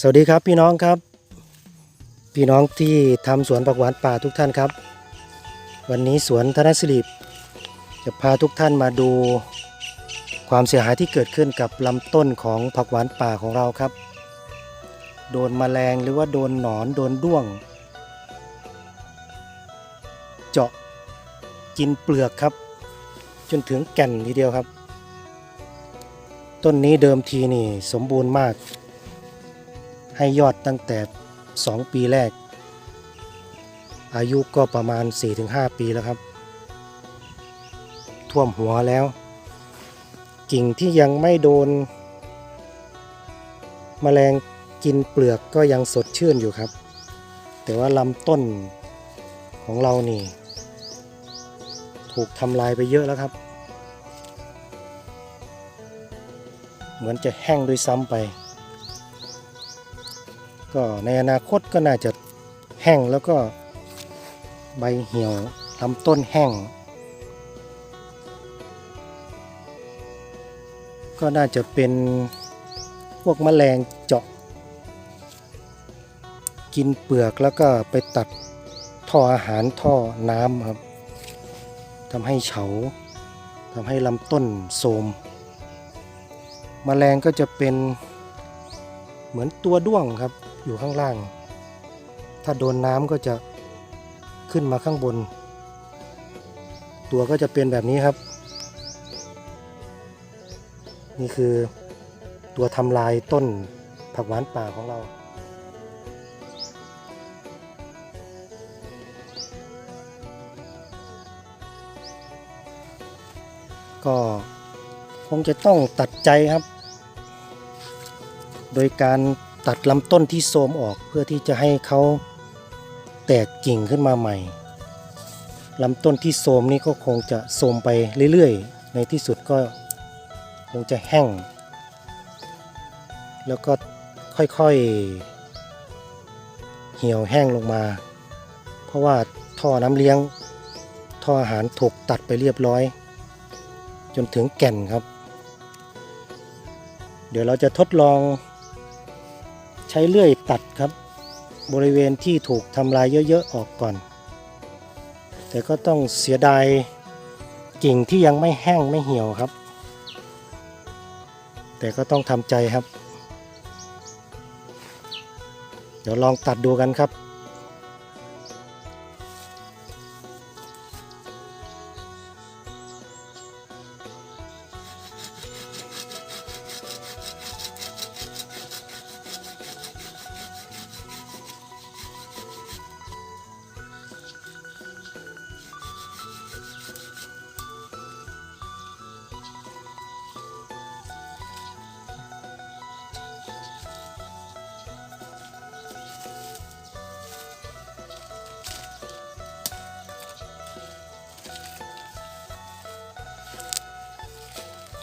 สวัสดีครับพี่น้องครับ พี่น้องที่ทำสวนผักหวานป่าทุกท่านครับ วันนี้สวนธนสิริจะพาทุกท่านมาดูความเสียหายที่เกิดขึ้นกับลำต้นของผักหวานป่าของเราครับ โดนแมลงหรือว่าโดนหนอนโดนด้วง เจาะกินเปลือกครับ จนถึงแก่นทีเดียวครับ ต้นนี้เดิมทีนี่สมบูรณ์มาก ให้ยอดตั้งแต่ 2 ปีแรก อายุก็ประมาณ 4-5 ปีแล้วครับ ท่วมหัวแล้วกิ่งที่ยังไม่โดนแมลงกินเปลือกก็ยังสดชื่นอยู่ครับ แต่ว่าลำต้นของเรานี่ ถูกทำลายไปเยอะแล้วครับ เหมือนจะแห้งด้วยซ้ำไป ก็ในอนาคตก็น่าจะแห้งแล้วก็ใบเหี่ยวลำต้นแห้ง ก็น่าจะเป็นพวกแมลงเจาะ กินเปลือกแล้วก็ไปตัดท่ออาหารท่อน้ำครับทำให้เฉาทำให้ลำต้นโทรมแมลงก็จะเป็นเหมือนตัวด้วงครับ อยู่ข้างล่าง ถ้าโดนน้ำก็จะขึ้นมาข้างบน ตัวก็จะเป็นแบบนี้ครับ นี่คือตัวทำลายต้นผักหวานป่าของเราก็คงจะต้องตัดใจครับ โดยการ ตัดลำต้นที่โทมออกเพื่อที่จะให้เขาแตกกิ่งขึ้นมาใหม่ลำต้นที่โทมนี่ก็คงจะโทมไปเรื่อยๆ ในที่สุดก็คงจะแห้ง แล้วก็ค่อยๆ เหี่ยวแห้งลงมา เพราะว่าท่อน้ำเลี้ยง ท่ออาหารถูกตัดไปเรียบร้อย จนถึงแก่นครับ เดี๋ยวเราจะทดลอง ใช้เลื่อยตัดครับ บริเวณที่ถูกทำลายเยอะๆออกก่อน แต่ก็ต้องเสียดายกิ่งที่ยังไม่แห้งไม่เหี่ยวครับ แต่ก็ต้องทำใจครับ เดี๋ยวลองตัดดูกันครับ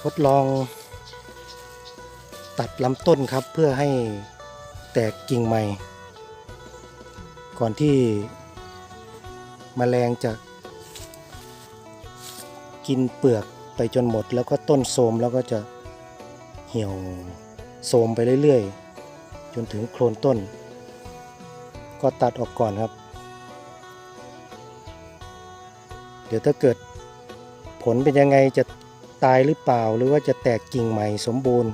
ทดลอง ตัดลำต้นครับเพื่อให้แตกกิ่งใหม่ ก่อนที่มแมลงจะกินเปลือกไปจนหมด แล้วก็ต้นโทรมแล้วก็จะเหี่ยวโทรมไปเรื่อยๆ จนถึงโคลนต้น ก็ตัดออกก่อนครับ เดี๋ยวถ้าเกิดผลเป็นยังไงจะ ตายหรือเปล่า หรือว่าจะแตกกิ่งใหม่สมบูรณ์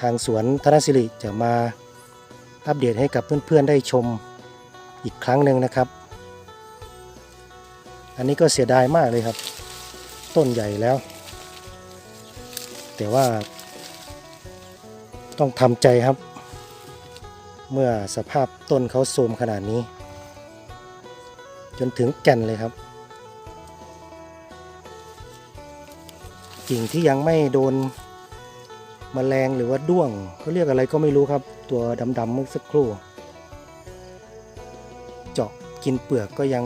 ทางสวนธนสิริจะมาอัปเดตให้กับเพื่อนๆได้ชมอีกครั้งหนึ่งนะครับ อันนี้ก็เสียดายมากเลยครับ ต้นใหญ่แล้ว แต่ว่า ต้องทำใจครับ เมื่อสภาพต้นเขาโทรมขนาดนี้ จนถึงแก่นเลยครับ กิ่งที่ยังไม่โดนมแมลงหรือว่าด้วงเขาเรียกอะไรก็ไม่รู้ครับ ตัวดำๆเมื่อสักครู่ เจาะกินเปลือกก็ยัง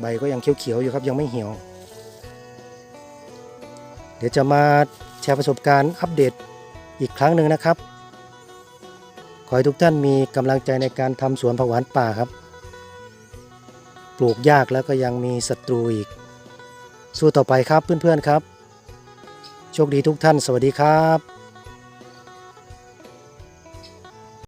ใบก็ยังเขียวๆอยู่ครับยังไม่เหี่ยว เดี๋ยวจะมาแชร์ประสบการณ์อัปเดตอีกครั้งหนึ่งนะครับ ขอให้ทุกท่านมีกำลังใจในการทำสวนผักหวานป่าครับ ปลูกยากแล้วก็ยังมีศัตรูอีก สู้ต่อไปครับเพื่อนๆครับ โชคดีทุกท่าน สวัสดีครับ